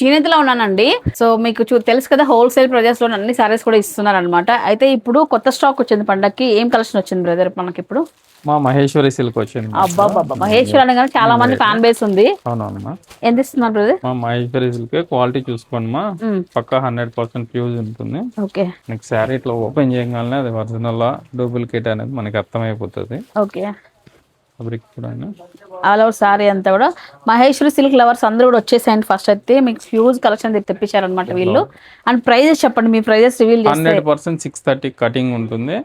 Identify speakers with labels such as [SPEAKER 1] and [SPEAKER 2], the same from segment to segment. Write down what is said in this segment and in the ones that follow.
[SPEAKER 1] జీనితలో ఉన్నానండి. సో మీకు చూ తెలుసు కదా హోల్సేల్ ప్రైజెస్లో అన్ని సారీస్ కూడా ఇస్తున్నారు అనమాట అయితే ఇప్పుడు కొత్త స్టాక్ వచ్చింది పండక్కి. ఏం కలెక్షన్ వచ్చింది బ్రదర్ మనకి ఇప్పుడు
[SPEAKER 2] మా మహేశ్వరి సిల్క్ వచ్చింది.
[SPEAKER 1] అబ్బా బాబా మహేశ్వర్ అనగానే చాలా మంది ఫ్యాన్ బేస్ ఉంది. ఎంత ఇస్తున్నారు బ్రదర్?
[SPEAKER 2] మా మహేశ్వరి సిల్క్ క్వాలిటీ చూసుకోండి మా. పక్కా హండ్రెడ్ పర్సెంట్ ఫ్యూజ్ ఉంటుంది.
[SPEAKER 1] ఓకే.
[SPEAKER 2] నీకు శారీ ఇట్లా ఓపెన్ చేయగానే అది ఒరిజినల్ డూప్లికేట్ అనేది మనకి అర్థమైపోతుంది.
[SPEAKER 1] ఓకే.
[SPEAKER 2] ఫ్యాబ్రిక్ కూడా
[SPEAKER 1] ఆల్ ఓవర్ సారీ అంతా కూడా. మహేశ్వరి సిల్క్ లవర్స్ అందరూ కూడా వచ్చేసాయండి ఫస్ట్ అయితే. మీకు ఫ్యూజ్ కలెక్షన్ తెప్పించారనమాట వీళ్ళు. అండ్ ప్రైజెస్ చెప్పండి మీ prices reveal
[SPEAKER 2] hundred percent six thirty cutting ఉంటుంది.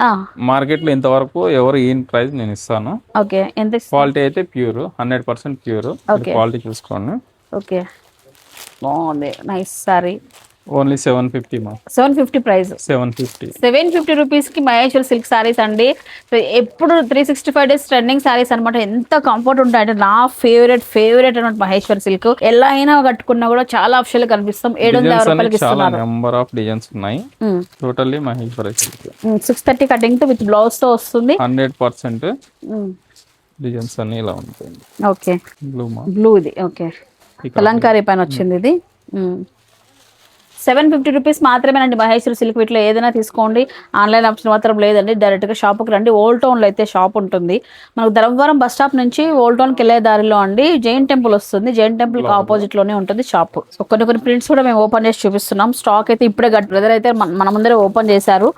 [SPEAKER 2] మార్కెట్లో ఇంతవరకు ఎవరు ఈ ప్రైస్ నేను ఇస్తాను.
[SPEAKER 1] ఓకే ఎంత?
[SPEAKER 2] క్వాలిటీ అయితే pure hundred percent pure. Quality చూసుకోండి.
[SPEAKER 1] ఓకే. బాగుంది. Nice sari
[SPEAKER 2] only seven fifty మా.
[SPEAKER 1] Seven fifty price.
[SPEAKER 2] Seven fifty.
[SPEAKER 1] Seven fifty రూపీస్కి మహేశ్వర్ సిల్క్ సారీస్ అండి. ఎప్పుడు three sixty five days trending saris అనమాట ఎంత కంఫర్ట్ ఉంటాయంటే నా ఫేవరెట్ ఫేవరెట్ అనమాట మహేశ్వర్ సిల్క్. ఎలా అయినా కట్టుకున్నా కూడా చాలా ఆప్షన్లు కనిపిస్తాం. ఏడు వందల రూపాయలకి
[SPEAKER 2] చాలా
[SPEAKER 1] ఇస్తున్నారు.
[SPEAKER 2] నెంబర్ ఆఫ్ డిజైన్స్ ఉన్నాయి. Totally Maheshwari silk.
[SPEAKER 1] Six thirty కటింగ్తో with బ్లౌజ్తో వస్తుంది.
[SPEAKER 2] హండ్రెడ్ పర్సెంట్ డిజైన్స్ అన్ని ఇలా ఉంటాయి
[SPEAKER 1] ఓకే
[SPEAKER 2] బ్లూ
[SPEAKER 1] బ్లూ ఇది ఓకే కలంకారీ పైన వచ్చింది ఇది. సెవెన్ ఫిఫ్టీ రూపీస్ మాత్రమేనండి మహేశ్వరి సిల్క్ వీటిలో ఏదైనా తీసుకోండి. ఆన్లైన్ ఆప్షన్ మాత్రం లేదండి. డైరెక్ట్గా షాప్కి రండి. ఓల్డ్ టౌన్లో అయితే షాప్ ఉంటుంది. మనకు ధర్మవరం బస్ స్టాప్ నుంచి ఓల్డ్ టౌన్కి వెళ్ళే దారిలో అండి జైన్ టెంపుల్ వస్తుంది. జైన్ టెంపుల్ ఆపోజిట్లోనే ఉంటుంది షాప్. సో కొన్ని కొన్ని ప్రింట్స్ కూడా మేము ఓపెన్ చేసి చూపిస్తున్నాం. స్టాక్ అయితే ఇప్పుడే గట్ బ్రదర్ అయితే మన ముందరే ఓపెన్ చేశారు.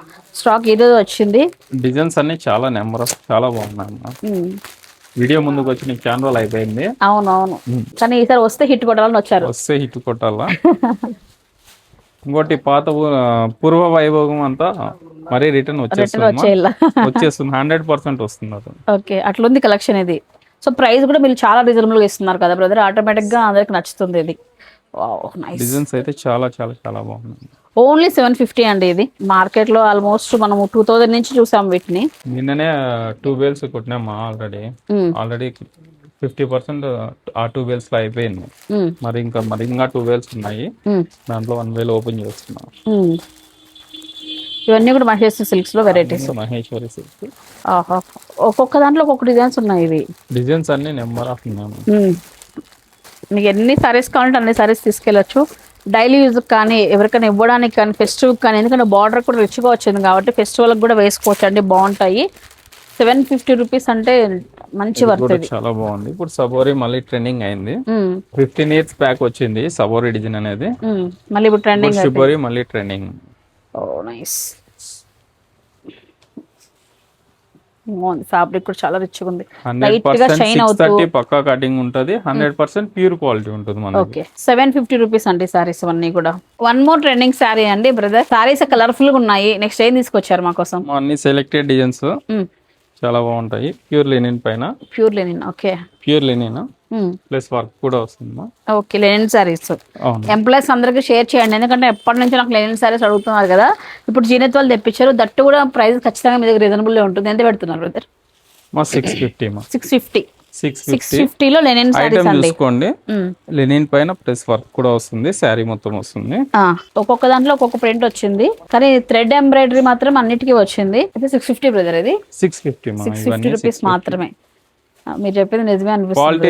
[SPEAKER 1] స్టాక్ ఈరోజు వచ్చింది.
[SPEAKER 2] డిజైన్స్ అన్ని చాలా నెంబర్ చాలా బాగున్నాయి. వీడియో ముందుకు వచ్చి ఛానల్ అయిపోయింది.
[SPEAKER 1] అవును అవును కానీ ఈసారి వస్తే హిట్ కొట్టాలని వచ్చారు.
[SPEAKER 2] వస్తే హిట్ కొట్టాలా? ఇంకోటి పాత పూర్వ వైభోగం అంతా మరీ రిటర్న్ వచ్చేస్తుంది వచ్చేస్తుంది. హండ్రెడ్ పర్సెంట్ వస్తుంది అది.
[SPEAKER 1] ఓకే అట్లుంది కలెక్షన్ ఇది. సో ప్రైస్ కూడా మీరు చాలా రీజనబుల్గా ఇస్తున్నారు కదా బ్రదర్ ఆటోమేటిక్గా అందరికి నచ్చుతుంది ఇది. నైస్
[SPEAKER 2] డిజైన్స్ అయితే చాలా చాలా చాలా బాగున్నాయి.
[SPEAKER 1] ఓన్లీ సెవెన్ ఫిఫ్టీ అండి ఇది. మార్కెట్లో ఆల్మోస్ట్ మనము టూ థౌజండ్ నుంచి చూసాం వీటిని.
[SPEAKER 2] నిన్ననే టూ బేల్స్ కొట్టినామా ఆల్రెడీ. ఆల్రెడీ ఫిఫ్టీ పర్సెంట్ ఆ టూ బేల్స్లో అయిపోయింది. మరి ఇంకా మరి ఇంకా టూ బేల్స్ ఉన్నాయి. దాంట్లో వన్ వేల్ ఓపెన్ చేస్తున్నాం.
[SPEAKER 1] ఇవన్నీ కూడా మహేశ్వరి సిల్క్స్లో వెరైటీస్
[SPEAKER 2] మహేశ్వరి సిల్క్
[SPEAKER 1] ఆహా. ఒక్కొక్క దాంట్లో ఒక్కొక్క డిజైన్స్ ఉన్నాయి ఇవి.
[SPEAKER 2] డిజైన్స్ అన్ని నెంబర్ ఆఫ్.
[SPEAKER 1] మీకు ఎన్ని సారీస్ కావాలంటే అన్ని సారీస్ తీసుకెళ్ళచ్చు. డైలీ యూజ్ కానీ ఎవరికైనా ఇవ్వడానికి కానీ ఫెస్టివల్ కానీ ఎందుకంటే బార్డర్ కూడా రిచ్గా వచ్చింది కాబట్టి ఫెస్టివల్కి కూడా వేసుకోవచ్చు అండి బాగుంటాయి. సెవెన్ ఫిఫ్టీ రూపీస్ అంటే మంచి ఇది
[SPEAKER 2] చాలా బాగుంది. ఇప్పుడు సబోరి మళ్ళీ ట్రెండింగ్ అయింది. ఫిఫ్టీన్ ఇయర్స్ బ్యాక్ వచ్చింది సబోరి డిజైన్ అనేది.
[SPEAKER 1] మళ్ళీ ఇప్పుడు ట్రెండింగ్
[SPEAKER 2] షిబోరి మళ్ళీ ట్రెండింగ్
[SPEAKER 1] ఓ నైస్ బాగుంది. ఫ్యాబ్రిక్ కూడా చాలా రిచ్గా ఉంది.
[SPEAKER 2] లైట్గా
[SPEAKER 1] షైన్
[SPEAKER 2] సిక్స్
[SPEAKER 1] అవుతూ
[SPEAKER 2] థర్టీ పక్కా కటింగ్ ఉంటుంది. హండ్రెడ్ పర్సెంట్ ప్యూర్ క్వాలిటీ ఉంటుంది మనకి
[SPEAKER 1] ఓకే. సెవెన్ ఫిఫ్టీ రూపీస్ అండి సారీస్ అన్నీ కూడా. వన్ మోర్ ట్రెండింగ్ శారీ అండి బ్రదర్ సారీస్ కలర్ఫుల్గా ఉన్నాయి. నెక్స్ట్ ఏం తీసుకొచ్చారు మా కోసం?
[SPEAKER 2] అన్ని సెలెక్టెడ్ డిజైన్స్ చాలా బాగుంటాయి. ప్యూర్ లెనిన్ పైన.
[SPEAKER 1] Pure linen okay
[SPEAKER 2] pure linen plus work కూడా వస్తుంది
[SPEAKER 1] ఓకే లెనిన్ సారీస్ ఎంప్లాయీస్ అందరికీ షేర్ చేయండి. ఎందుకంటే ఎప్పటి నుంచి నాకు లెనిన్ సారీస్ అడుగుతున్నారు కదా. ఇప్పుడు జీనత్ వాళ్ళు తెప్పించారు. దట్టు కూడా ప్రైస్ ఖచ్చితంగా మీ దగ్గర రీజనబుల్ ఉంటుంది. ఎంత పెడుతున్నారు బ్రదర్
[SPEAKER 2] మా సిక్స్ ఫిఫ్టీ మా.
[SPEAKER 1] Six fifty
[SPEAKER 2] six
[SPEAKER 1] six
[SPEAKER 2] fifty
[SPEAKER 1] ఫిఫ్టీలో లెనిన్ సారీస్
[SPEAKER 2] ఐటమ్ చూసుకోండి. లెనిన్ పైన ప్లస్ వర్క్ కూడా వస్తుంది శారీ మొత్తం వస్తుంది.
[SPEAKER 1] ఒక్కొక్క దాంట్లో ఒక్కొక్క ప్రింట్ వచ్చింది. కానీ థ్రెడ్ ఎంబ్రాయిడరీ మాత్రం అన్నిటికీ వచ్చింది. అయితే సిక్స్ ఫిఫ్టీ బ్రదర్ ఇది?
[SPEAKER 2] Six fifty
[SPEAKER 1] six fifty rupees మాత్రమే. మీరు చెప్పింది నిజమే అనిపిస్తుంది.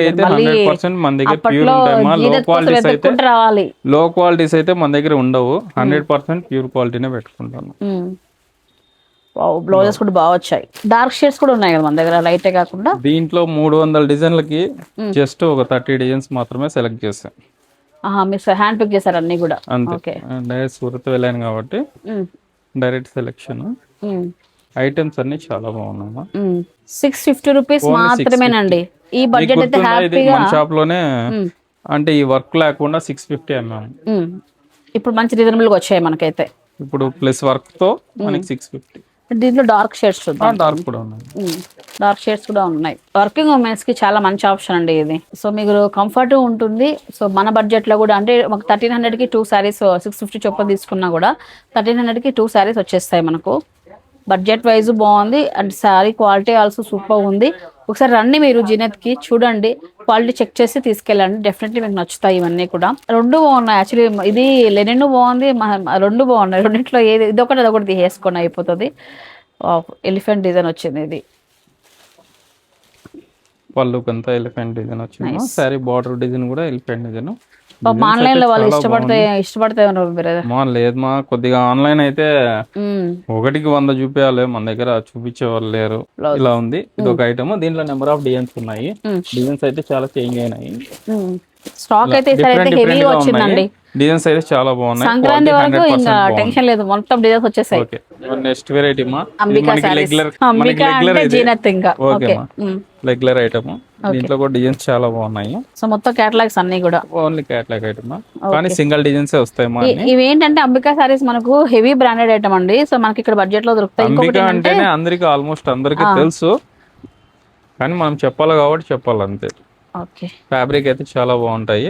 [SPEAKER 1] రావాలి.
[SPEAKER 2] లో క్వాలిటీస్ అయితే మన దగ్గర ఉండవు. హండ్రెడ్ పర్సెంట్ ప్యూర్ క్వాలిటీనే పెట్టుకుంటాను.
[SPEAKER 1] బ్లౌజెస్ కూడా బాగా వచ్చాయి. డార్క్ షేడ్స్ కూడా ఉన్నాయి కదా మన దగ్గర లైటే కాకుండా?
[SPEAKER 2] దీంట్లో మూడు వందల డిజైన్లకి జస్ట్ ఒక థర్టీ డిజైన్స్ మాత్రమే సెలెక్ట్
[SPEAKER 1] ఆహా, మీరు హ్యాండ్ పిక్ చేశారు అన్ని కూడా?
[SPEAKER 2] అంతే. డైరెక్ట్ సూరత్ వెళ్ళాను కాబట్టి డైరెక్ట్ సెలెక్షన్ ఐటమ్స్ అన్ని చాలా బాగున్నాయి
[SPEAKER 1] సిక్స్ ఫిఫ్టీ రూపీస్ మాత్రమేనండి. ఈ బడ్జెట్ అయితే హ్యాపీగా
[SPEAKER 2] మన షాప్లోనే అంటే ఈ వర్క్ లేకుండా సిక్స్ ఫిఫ్టీ అమ్మాము.
[SPEAKER 1] ఇప్పుడు మంచి రీజనబుల్గా వచ్చాయి మనకైతే.
[SPEAKER 2] ఇప్పుడు ప్లస్ వర్క్తో మనకి సిక్స్ ఫిఫ్టీ
[SPEAKER 1] దీంట్లో డార్క్ షేడ్స్ చూద్దాం.
[SPEAKER 2] డార్క్ కూడా ఉన్నాయి.
[SPEAKER 1] డార్క్ షేడ్స్ కూడా ఉన్నాయి. వర్కింగ్ ఉమెన్స్కి చాలా మంచి ఆప్షన్ అండి ఇది. సో మీకు కంఫర్ట్ ఉంటుంది. సో మన బడ్జెట్లో కూడా అంటే ఒక థర్టీన్ హండ్రెడ్కి టూ సారీస్ సిక్స్ ఫిఫ్టీ చొప్పున తీసుకున్నా కూడా థర్టీన్ హండ్రెడ్కి టూ సారీస్ వచ్చేస్తాయి మనకు. బడ్జెట్ వైజ్ బాగుంది. And sari quality also super ఉంది. ఒకసారి రండి మీరు జీనత్కి చూడండి. క్వాలిటీ చెక్ చేసి తీసుకెళ్ళండి. డెఫినెట్లీ మీకు నచ్చుతాయి ఇవన్నీ కూడా. రెండు బాగున్నాయి. యాక్చువల్లీ ఇది లెనిన్ బాగుంది. రెండు బాగున్నాయి. రెండిట్లో ఏది ఇదొకటి అదొకటి తీసేసుకొని అయిపోతుంది. ఎలిఫెంట్ డిజైన్ వచ్చింది ఇది.
[SPEAKER 2] పళ్ళుకి అంతా ఎలిఫెంట్ డిజైన్ వచ్చింది? శారీ బార్డర్ డిజైన్ కూడా ఎలిఫెంట్ డిజైన్
[SPEAKER 1] పాపం ఆన్లైన్లో వాళ్ళు ఇష్టపడితే ఇష్టపడితే
[SPEAKER 2] మా లేదు మా కొద్దిగా ఆన్లైన్ అయితే ఒకటికి వంద చూపించాలి మన దగ్గర చూపించే వాళ్ళు లేరు. ఇలా ఉంది. ఇది ఒక ఐటమ్ దీంట్లో నెంబర్ ఆఫ్ డిజైన్స్ ఉన్నాయి. డిజైన్స్ అయితే చాలా చేంజ్ అయినాయి.
[SPEAKER 1] స్టాక్ అయితే ఈసారి అయితే
[SPEAKER 2] డిఫరెంట్
[SPEAKER 1] హెవీ వచ్చిందండి
[SPEAKER 2] డిజైన్స్ అయితే చాలా బాగున్నాయి.
[SPEAKER 1] సంక్రాంతి వరకు ఇంకా టెన్షన్ లేదు. మొత్తం డిజైన్స్ వచ్చేసాయి.
[SPEAKER 2] నెక్స్ట్ వెరైటీ మా.
[SPEAKER 1] అంటే జీనత్ ఇంకా.
[SPEAKER 2] ఓకే రెగ్యులర్ ఐటమ్ దీంట్లో కూడా డిజైన్స్ చాలా బాగున్నాయి.
[SPEAKER 1] సో మొత్తం కేటలాగ్స్ అన్ని కూడా.
[SPEAKER 2] ఓన్లీ క్యాట్లాగ్ ఐటమ్ కానీ సింగిల్ డిజైన్స్ వస్తాయి మా
[SPEAKER 1] ఇవి ఏంటంటే అంబికా సారీస్ మనకు హెవీ బ్రాండెడ్ ఐటమ్ అండి. సో మనకి ఇక్కడ బడ్జెట్లో దొరుకుతాయి. ఇంకొకటి
[SPEAKER 2] అంబికా అంటేనే అందరికి ఆల్మోస్ట్ అందరికి తెలుసు. కానీ మనం చెప్పాలి కాబట్టి చెప్పాలి అంతే. ఫ్యాబ్రిక్ అయితే చాలా బాగుంటాయి.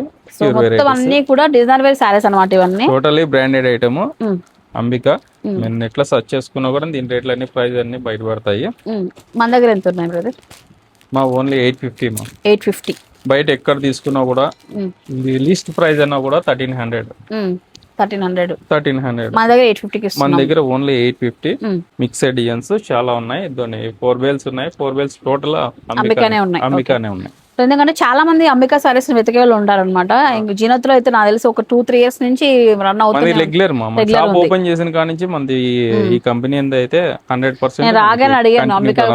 [SPEAKER 1] అన్ని కూడా డిజైనర్ వేర్ సారీస్ అన్నమాట ఇవన్నీ.
[SPEAKER 2] Totally branded item Ambika. నేను నెట్లో సెర్చ్ చేసుకున్నా కూడా దీని రేట్లు అన్ని ప్రైస్ అన్ని బయటపడతాయి.
[SPEAKER 1] మన దగ్గర ఎంత ఉన్నాయి బ్రదర్
[SPEAKER 2] మా ఓన్లీ ఎయిట్ ఫిఫ్టీ మా
[SPEAKER 1] ఎయిట్ ఫిఫ్టీ
[SPEAKER 2] బయట ఎక్కడ తీసుకున్నా కూడా లీస్ట్ ప్రైస్ అన్నా కూడా thirteen hundred
[SPEAKER 1] thirteen hundred
[SPEAKER 2] thirteen hundred
[SPEAKER 1] మన దగ్గర ఎయిట్ ఫిఫ్టీకి
[SPEAKER 2] మన దగ్గర only eight fifty. Mixed designs చాలా ఉన్నాయి. ఫోర్ బేల్స్ ఉన్నాయి. ఫోర్ బేల్స్ టోటల్
[SPEAKER 1] అంబికానే ఉన్నాయి.
[SPEAKER 2] అంబికానే ఉన్నాయి.
[SPEAKER 1] ఎందుకంటే చాలా మంది అంబికా సారీస్ వెతికే వాళ్ళు ఉంటారనమాట ఇంక జీనత్లో అయితే నాకు తెలిసి ఒక టూ త్రీ ఇయర్స్ నుంచి రన్ అవుతుంది
[SPEAKER 2] రెగ్యులర్ షాప్ ఓపెన్ చేసిన కాడ నుంచి మనది ఈ కంపెనీ అయితే హండ్రెడ్ పర్సెంట్
[SPEAKER 1] రాగానే అడిగాను అంబిక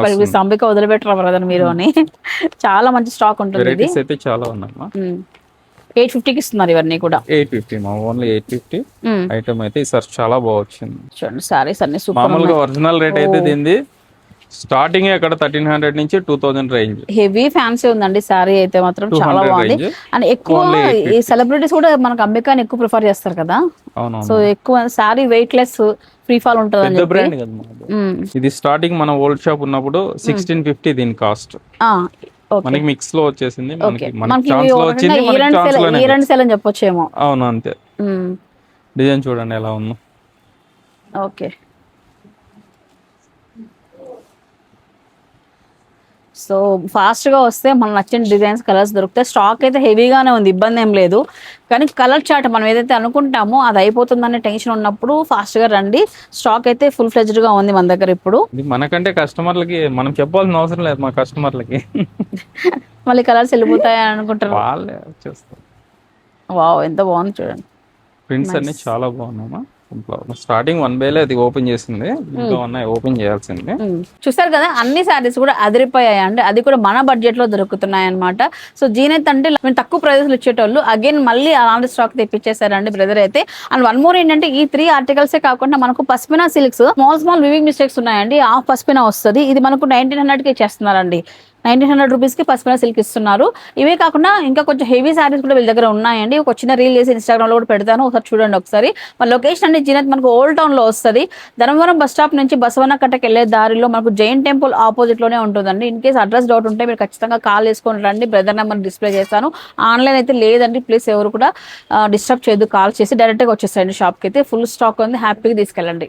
[SPEAKER 1] అంబిక వదిలిపెట్టరా బ్రదర్ మీరు అని. చాలా మంచి స్టాక్ ఉంటుంది
[SPEAKER 2] అయితే చాలా ఉన్నాయి మా
[SPEAKER 1] ఎయిట్ ఫిఫ్టీకి ఇస్తున్నారు ఇవన్నీ కూడా.
[SPEAKER 2] ఎయిట్ ఫిఫ్టీ మా ఓన్లీ ఎయిట్ ఫిఫ్టీ. ఐటమ్ అయితే ఈసారి చాలా బాగా వచ్చింది.
[SPEAKER 1] చూడండి సారీస్ అన్ని సూపర్
[SPEAKER 2] మామూలుగా ఒరిజినల్ రేట్ అయితే దీనిది స్టార్టింగ్ అక్కడ థర్టీన్ హండ్రెడ్ నుంచి two thousand range
[SPEAKER 1] heavy fancy ఉందండి. సారీ అయితే మాత్రం చాలా
[SPEAKER 2] 200
[SPEAKER 1] బాగుంది. అండ్ ఎక్కువ ఈ సెలబ్రిటీస్ కూడా మనకు అంబికాని ఎక్కువ ప్రిఫర్ చేస్తారు కదా. సో ఎక్కువ sari weight less free fall ఉంటుంది
[SPEAKER 2] బ్రాండ్. ఇది స్టార్టింగ్ మన ఓల్డ్ షాప్ ఉన్నప్పుడు సిక్స్టీన్ ఫిఫ్టీ దీని కాస్ట్ మనకి మిక్స్లో వచ్చేసింది మనకి
[SPEAKER 1] చెప్పొచ్చేమో.
[SPEAKER 2] అవును అంతే. డిజైన్ చూడండి ఎలా ఉందో.
[SPEAKER 1] ఓకే సో ఫాస్ట్గా వస్తే మనం నచ్చిన డిజైన్స్ కలర్స్ దొరుకుతాయి. స్టాక్ అయితే హెవీగానే ఉంది ఇబ్బంది ఏం లేదు. కానీ కలర్ చార్ట్ మనం ఏదైతే అనుకుంటామో అది అయిపోతుందనే టెన్షన్ ఉన్నప్పుడు ఫాస్ట్గా రండి. స్టాక్ అయితే ఫుల్ ఫ్లెజ్డ్గా ఉంది మన దగ్గర ఇప్పుడు.
[SPEAKER 2] మనకంటే కస్టమర్లకి మనం చెప్పాల్సిన అవసరం లేదు మా కస్టమర్లకి
[SPEAKER 1] మళ్ళీ కలర్స్ వెళ్ళిపోతాయి అని అనుకుంటారు.
[SPEAKER 2] వాళ్ళే
[SPEAKER 1] వావ్ ఎంత బాగుంది చూడండి.
[SPEAKER 2] ప్రింట్స్ అన్ని చాలా బాగున్నాయమ్మా. స్టార్టింగ్ వన్ బేలే అది ఓపెన్ చేసింది. ఓపెన్ చేయాల్సింది.
[SPEAKER 1] చూసారు కదా అన్ని శారీస్ కూడా అదిరిపోయాయి అండి. అది కూడా మన బడ్జెట్లో దొరుకుతున్నాయి అనమాట సో జీనత్ అంటే మేము తక్కువ ప్రైజెస్ ఇచ్చేటోళ్ళు. అగైన్ మళ్ళీ అలాంటి స్టాక్ తెప్పించేశారండి బ్రదర్ అయితే. అండ్ వన్ మోర్ ఏంటంటే ఈ త్రీ ఆర్టికల్సే కాకుండా మనకు pashmina silks small small weaving mistakes ఉన్నాయండి. ఆ పస్మినా వస్తుంది. ఇది మనకు నైన్టీన్ హండ్రెడ్కి ఇచ్చేస్తున్నారండి. నైన్టీన్ హండ్రెడ్ రూపీస్కి పసుపున సిల్క్ ఇస్తున్నారు. ఇవే కాకుండా ఇంకా కొంచెం హెవీ శారీస్ కూడా వీళ్ళ దగ్గర ఉన్నాయండి. ఒక చిన్న రీల్ చేసి ఇన్స్టాగ్రామ్లో కూడా పెడతాను. ఒకసారి చూడండి ఒకసారి. మన లొకేషన్ అనేది జీనత్ మనకు ఓల్డ్ టౌన్లో వస్తుంది. ధర్మవరం బస్ స్టాప్ నుంచి బసవన్న కట్టకి వెళ్ళే దారిలో మనకు జైన్ టెంపుల్ ఆపోజిట్లోనే ఉంటుందండి. ఇన్ కేస్ అడ్రస్ డౌట్ ఉంటే మీరు ఖచ్చితంగా కాల్ చేసుకొని రండి. బ్రదర్ నెంబర్ డిస్ప్లే చేస్తాను. ఆన్లైన్ అయితే లేదండి. ప్లీజ్ ఎవరు కూడా డిస్టర్బ్ చేయొద్దు. కాల్ చేసి డైరెక్ట్గా వచ్చేసాయండి షాప్కి అయితే. ఫుల్ స్టాక్ ఉంది. హ్యాపీగా తీసుకెళ్ళండి.